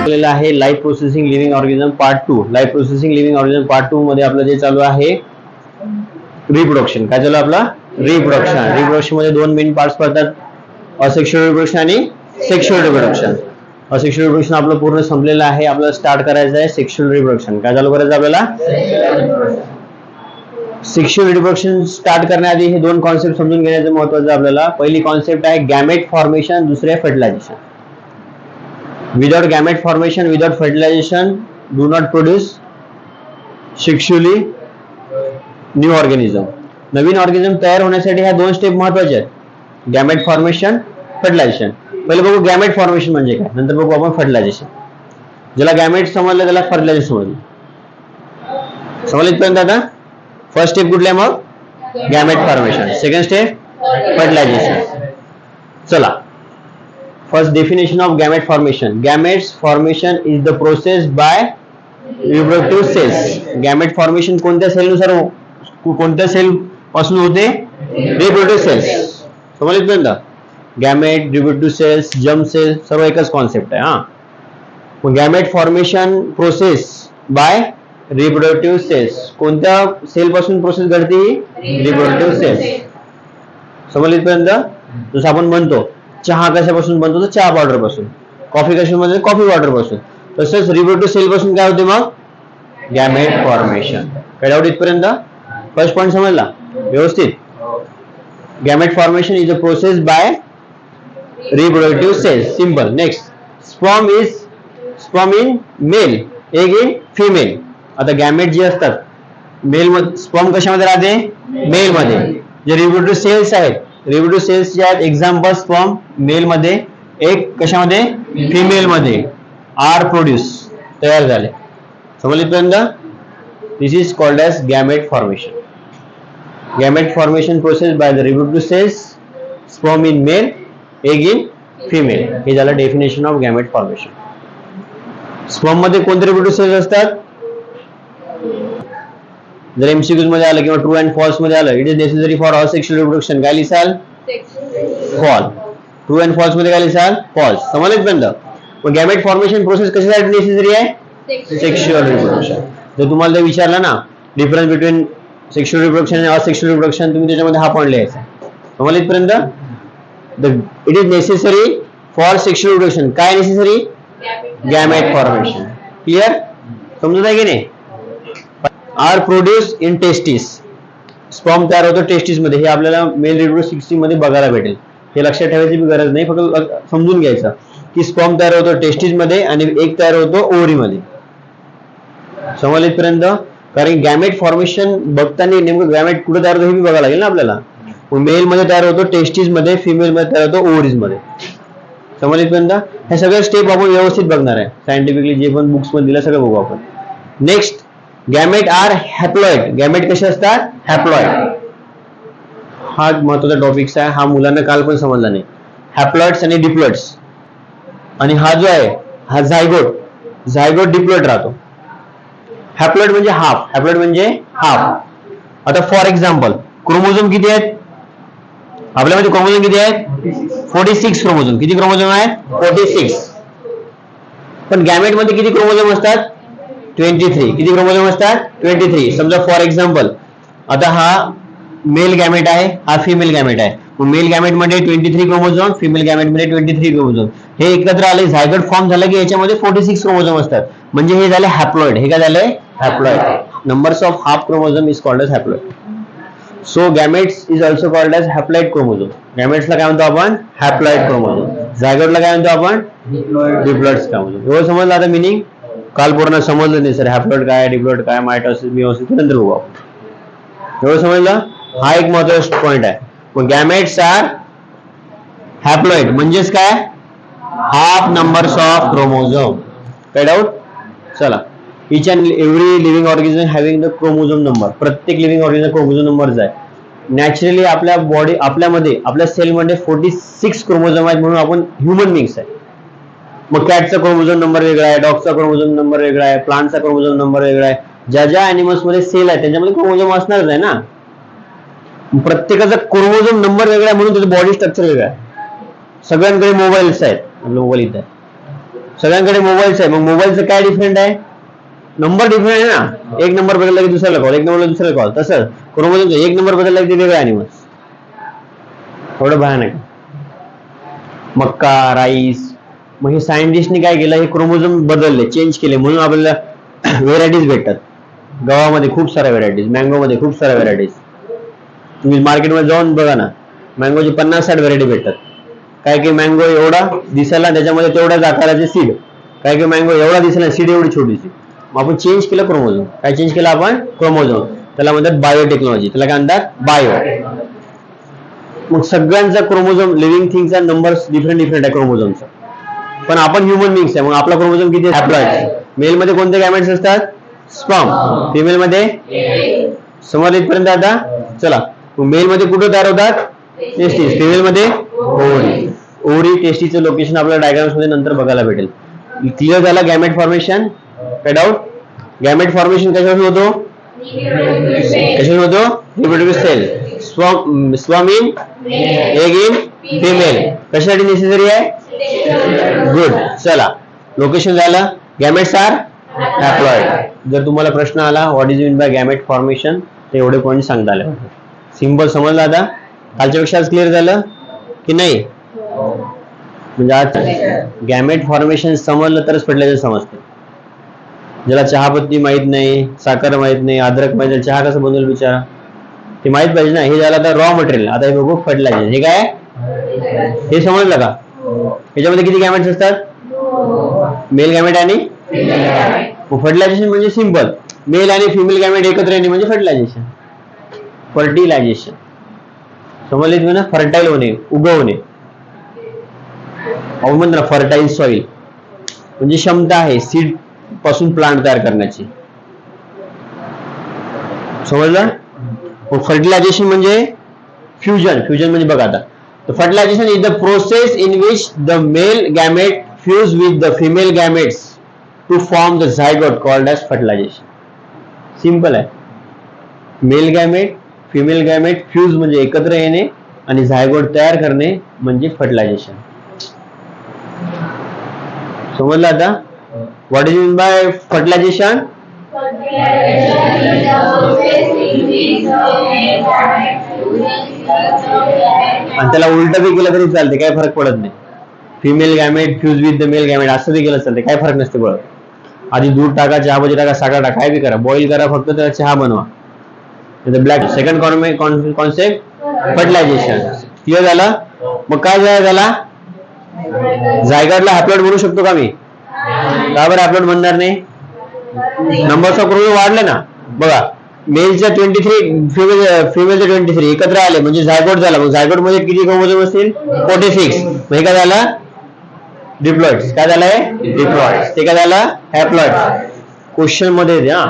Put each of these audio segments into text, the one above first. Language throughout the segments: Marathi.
आपल्याला आहे life processing living organism part two life processing living organism part two मध्ये आपलं जे चालू आहे रिप्रोडक्शन काय चालू आपला? रिप्रोडक्शन रिप्रोडक्शनमध्ये दोन मेन पार्ट्स पडतात. असेक्शुअल रिप्रोडक्शन आणि सेक्शुअल रिप्रोडक्शन असेक्शुअल रिप्रोडक्शन आपलं पूर्ण संपलेलं आहे. आपल्याला स्टार्ट करायचं आहे सेक्शुअल रिप्रोडक्शन काय चालू करायचं आपल्याला? सेक्शुअल रिप्रोडक्शन स्टार्ट करण्याआधी हे दोन कॉन्सेप्ट समजून घेण्याचं महत्वाचं आपल्याला. पहिली कॉन्सेप्ट आहे गॅमेट फॉर्मेशन दुसरे fertilisation without gamete formation, without fertilization, do not produce sexually new organism. नवीन ऑर्गॅनिझम तयार होण्यासाठी ह्या दोन स्टेप महत्वाच्या आहेत. गॅमेट फॉर्मेशन फर्टिलायझेशन पहिले बघू गॅमेट फॉर्मेशन म्हणजे काय? नंतर बघू आपण फर्टिलायझेशन ज्याला गॅमेट समजलं त्याला फर्टिलायझेशन समजलं. समजलं इथपर्यंत आता? फ़र्स्ट स्टेप कुठले मग? Gamete formation second step fertilisation चला. First definition of gamete formation Gametes formation is the process by reproductive cells. Gamete formation कोणत्या सेलनुसार हो- कोणत्या सेल पासून होते? रिप्रोडक्टिव्ह सेल्स समजलं इथपर्यंत gamete reproductive cells germ cells सर्व एकच कॉन्सेप्ट हा. मग gamete formation process by reproductive cells कोणत्या सेल पासून प्रोसेस घडते? रिप्रोडक्टिव्ह सेल्स समजलं इथपर्यंत जसं आपण म्हणतो चहा कशापासून बनतो? तर चहा पावडरपासून. कॉफी कशापासून बनते? कॉफी पावडरपासून. तसंच रिप्रोडक्टिव्ह सेल पासून काय होते मग? गॅमेट फॉर्मेशन काय डाऊट इथपर्यंत? फर्स्ट पॉईंट समजला? व्यवस्थित. Gamete formation is a process by reproductive cells simple next sperm is sperm in male egg in female आता गॅमेट जे असतात मेल मध्ये स्पॉम कशामध्ये राहते? मेल मध्ये. जे रिप्रोडक्टिव्ह सेल्स आहेत रिप्रोडक्टिव्ह सेल्स जे आहेत एक्झाम्पल स्पॉम मेल मध्ये. एक कशामध्ये? फिमेल मध्ये. आर प्रोड्यूस तयार झाले. समजलीपर्यंत this is called as gamete formation gamete formation process by the reproductive cells sperm in male egg in female हे झालं डेफिनेशन ऑफ गॅमेट फॉर्मेशन स्पॉममध्ये कोणते रिप्रोडक्टिव्ह सेल्स असतात? जर एमसीक्यूजमध्ये आलं किंवा ट्रू अँड फॉल्समध्ये आलं it is necessary for all sexual reproduction काय लिसाल? फॉल ट्रू अँड फॉल्समध्ये काय लिसाल? फॉल्स समजलं पर्यंत मग गॅमेट फॉर्मेशन प्रोसेस कशासाठी नेसेसरी आहे? सेक्शुअल रिप्रोडक्शन जर तुम्हाला ते विचारलं ना डिफरन्स बिटवीन सेक्शुअल रिप्रोडक्शन आणि असेक्शुअल रिप्रोडक्शन तुम्ही त्याच्यामध्ये हा पॉईंट लिहायचा. समजलं इथपर्यंत it is necessary for sexual reproduction काय नेसेसरी गॅमेट फॉर्मेशन क्लिअर समजत आहे की नाही? Are produce in testis. Sperm तयार होतो टेस्टिसमध्ये हे आपल्याला मेल रेड सिक्स्टी मध्ये बघायला भेटेल. हे लक्षात ठेवायची बी गरज नाही फक्त समजून घ्यायचं. की स्पॉम तयार होतो टेस्टीजमध्ये आणि एक तयार होतो ओव्हरीमध्ये. समजलं इथपर्यंत. कारण गॅमेट फॉर्मेशन बघताना नेमकं गॅमेट कुठे तयार होतो हे बी बघायला लागेल ना आपल्याला. मेल मध्ये तयार होतो टेस्टीजमध्ये फिमेल मध्ये तयार होतो ओव्हरीजमध्ये समजलं इथपर्यंत. हे सगळे स्टेप आपण व्यवस्थित बघणार आहे. सायंटिफिकली जे पण बुक्समध्ये दिलं सगळं बघू आपण. Next gamete are haploid gamete कसे असतात? हॅप्लॉइड हा महत्त्वाचा टॉपिक आहे. हा मुलांना काल पण समजला नाही. हॅप्लॉइड्स आणि डिप्लॉइड्स आणि हा जो आहे हा झायगोट झायगोट डिप्लॉइड राहतो. हॅप्लॉइड म्हणजे हाफ हॅप्लॉइड म्हणजे हाफ आता फॉर एक्झाम्पल क्रोमोझोम किती आहेत? आपल्यामध्ये क्रोमोझोम किती आहेत? फोर्टी सिक्स क्रोमोझोम किती क्रोमोझोम आहेत? फोर्टी सिक्स पण गॅमेटमध्ये किती क्रोमोझोम असतात? ट्वेंटी थ्री किती क्रोमोझोम असतात? ट्वेंटी थ्री समजा फॉर एक्झाम्पल आता हा मेल गॅमेट आहे हा फिमेल गॅमेट आहे. मेल गॅमेटमध्ये ट्वेंटी थ्री क्रोमोझोम फिमेल गॅमेटमध्ये ट्वेंटी थ्री क्रोमोझोम हे एकत्र आले झायगड फॉर्म झाला की याच्यामध्ये फोर्टी सिक्स क्रोमोझोम असतात. म्हणजे हे झाले हॅप्लॉइड हे काय झालंय haploid numbers of half chromosome is called as haploid so gametes is also called as haploid chromosome गॅमेट्सला काय म्हणतो आपण? हॅप्लॉइड क्रोमोझोम झायगडला काय म्हणतो आपण? डिप्लॉइड क्रोमोझोम एवढं समजलं आता मिनिंग काल पूर्ण समजलं नाही सर. हॅप्लॉइड काय डिप्लॉइड काय मायटॉसिस मिओसिस नंतर बघू आपण. एवढं समजलं? हा एक महत्त्वाचा पॉइंट आहे. मग गॅमेट्स आर हॅप्लॉइड म्हणजेच काय? हाफ नंबर्स ऑफ क्रोमोझोम काय डाऊट चला. Each and every living organism having the chromosome number प्रत्येक लिव्हिंग ऑर्गॅनिझम क्रोमोझोम नंबरच आहे. नॅचरली आपल्या बॉडी आपल्यामध्ये आपल्या सेलमध्ये फोर्टी सिक्स क्रोमोझोम आहेत म्हणून आपण ह्युमन बिंग्स आहे. मग कॅटचा क्रोमोझोम नंबर वेगळा आहे डॉगचा क्रोमोझोम नंबर वेगळा आहे प्लांटचा क्रोमोझोम नंबर वेगळा आहे. ज्या ज्या अॅनिमल्समध्ये सेल आहे त्याच्यामध्ये क्रोमोझोम असणारच आहे ना? प्रत्येकाचा क्रोमोझोम नंबर वेगळा आहे म्हणून त्याचं बॉडी स्ट्रक्चर वेगळा आहे. सगळ्यांकडे मोबाईल्स आहेत मोबाईल इथं सगळ्यांकडे मोबाईल्स आहे मग मोबाईलचं काय डिफरंट आहे? नंबर डिफरंट आहे ना? एक नंबर बदलला की दुसऱ्याला कॉल एक नंबरला दुसऱ्याला कॉल तसं क्रोमोझोम एक नंबर बदलला की वेगळा वेगळं अॅनिमल्स थोडं भयानक आहे. मक्का राईस मग हे सायंटिस्टने काय केलं? हे क्रोमोझोम बदलले चेंज केले. म्हणून आपल्याला व्हेरायटीज भेटतात. गव्हामध्ये खूप साऱ्या व्हेरायटीज मँगोमध्ये खूप साऱ्या व्हेरायटीज तुम्ही मार्केटमध्ये जाऊन बघा ना मँगोची पन्नास साठ व्हेरायटी भेटतात. काय की मँगो एवढा दिसायला त्याच्यामध्ये तेवढ्याच आकाराचे सीड काय की मँगो एवढा दिसायला सीड एवढी छोटीशी. मग आपण चेंज केलं क्रोमोझोम काय चेंज केलं आपण? क्रोमोझोम त्याला म्हणतात बायोटेक्नॉलॉजी त्याला काय म्हणतात? बायो मग सगळ्यांचा क्रोमोझोम लिव्हिंग थिंगचा नंबर डिफरंट डिफरंट आहे क्रोमोझोमचा पण आपण ह्युमन बिंग्स आहे मग आपला क्रोमोझोम किती हॅप्लॉइड मेल मध्ये कोणते गॅमेट्स असतात? स्पॉम फिमेल मध्ये? समोर इथपर्यंत आता? चला. मेल मध्ये कुठं तयार होतात? टेस्टीज फिमेल मध्ये? ओरी ओरी टेस्टीचं लोकेशन आपल्याला डायग्राम्समध्ये नंतर बघायला भेटेल. क्लिअर झालं गॅमेट फॉर्मेशन काय डाऊट गॅमेट फॉर्मेशन कशापासून होतो? कशापासून होतो? Reproductive cell sperm sperm in egg in female कशासाठी नेसेसरी आहे? गुड चला. लोकेशन झालं. गॅमेट्स आर हॅप्लॉइड जर तुम्हाला प्रश्न आला what is mean by gamete formation ते एवढे पॉईंट सांगता आले सिंपल समजलं आता? कालच्या पेक्षा आज क्लिअर झालं? की नाही? म्हणजे आज गॅमेट फॉर्मेशन समजलं तरच फर्टिलायझर समजतं. ज्याला चहापत्ती माहीत नाही साखर माहीत नाही अद्रक माहीत नाही चहा कसं बनवेल बिचारा? ते माहीत पाहिजे ना. हे झालं आता रॉ मटेरियल आता हे बघू फर्टिलायझर हे काय? हे समजलं का? ह्याच्यामध्ये किती गॅमेट्स असतात? मेल गॅमेट आणि फर्टिलायझेशन म्हणजे सिंपल मेल आणि फिमेल गॅमेट एकत्र येणे म्हणजे फर्टिलायझेशन फर्टिलायझेशन समजले तुम्ही ना? फर्टाईल होणे उगवणे. म्हणतो ना फर्टाईल सॉइल म्हणजे क्षमता आहे सीडपासून प्लांट तयार करण्याची. समजलं? फर्टिलायझेशन म्हणजे फ्युजन फ्युजन म्हणजे बघा आता. Fertilisation is the process in which the male gamete fuse with the female gametes to form the zygote called as fertilisation simple आहे male gamete female gamete fuse म्हणजे एकत्र येणे आणि झायगोट तयार करणे म्हणजे फर्टिलायझेशन समजलं आता? What is mean by fertilisation आणि त्याला उलट बी केलं तरी चालते काय फरक पडत नाही. Female gamete fuse with the male gamete असं बी केलं चालते काय फरक नसते पडत. आधी दूध टाका चहापत्ती टाका साखर टाका काय बी करा बॉईल करा फक्त त्याला चहा बनवा. Black second concept fertilisation clear झालं. मग काय झालं त्याला? जायगाडला हॅपलॉट बनवू शकतो का मी? का बरं हॅपलॉट बनणार नाही? नंबर्स ऑफ क्रोमोझोम वाढले ना? बघा. मेलच्या ट्वेंटी थ्री फिमेल फिमेलचे ट्वेंटी थ्री एकत्र आले म्हणजे झायगोट झाला. मग झायगोटमध्ये किती क्रोमोझोम असतील? फोर्टी सिक्स मग हे काय झालं? डिप्लॉइड काय झालंय डिप्लॉइड ते काय झालं? हॅप्लॉइड क्वेश्चनमध्ये येते हा.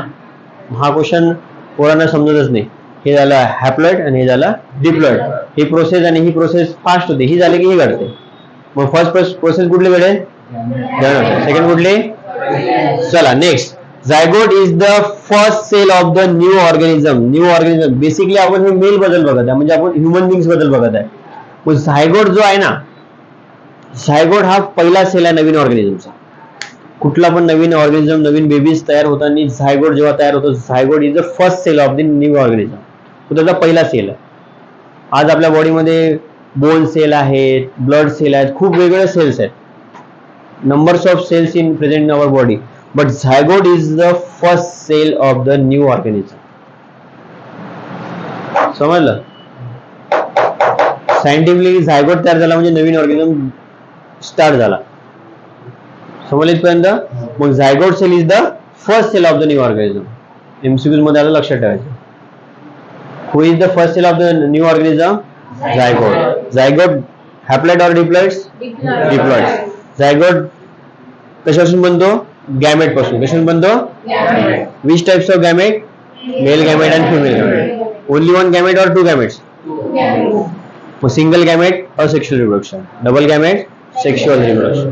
हा क्वेश्चन पोरांना समजतच नाही. हे झालं हॅप्लॉइड आणि हे झालं डिप्लॉइड ही प्रोसेस आणि ही प्रोसेस फास्ट होते. ही झाली की ही घडते. मग फर्स्ट प्रोसेस कुठली घडेल? सेकंड कुठली? चला next zygote is the first cell of the new organism new organism basically आपण हे मेल बद्दल बघत आहे. म्हणजे आपण ह्युमन बिंग्सबद्दल बघत आहे. झायगोट जो आहे ना झायगोट हा पहिला सेल आहे नवीन ऑर्गॅनिझमचा कुठला पण नवीन ऑर्गॅनिझम नवीन बेबीज तयार होताना झायगोट जेव्हा तयार होतो zygote is the first cell of the new organism तो त्याचा पहिला सेल आहे. आज आपल्या बॉडीमध्ये बोन सेल आहेत ब्लड सेल आहेत खूप वेगवेगळे सेल्स आहेत. Numbers of cells in present in our body but zygote is the first cell of the new organism समजलं? सायंटिफिकली झायगोट तयार झाला म्हणजे नवीन ऑर्गॅनिझम स्टार्ट झाला. समजलं इथपर्यंत? मग zygote cell is the first cell of the new organism एमसीक्यूजमध्ये आलं लक्षात ठेवायचं. Who is the first cell of the new organism zygote zygote haploid or diploids diploids zygote कशापासून बनतो? गॅमेटपासून. कशापासून बनतो which types of gamete male gamete and female gamete only one gamete or two gametes single gamete और sexual reproduction double gamete sexual reproduction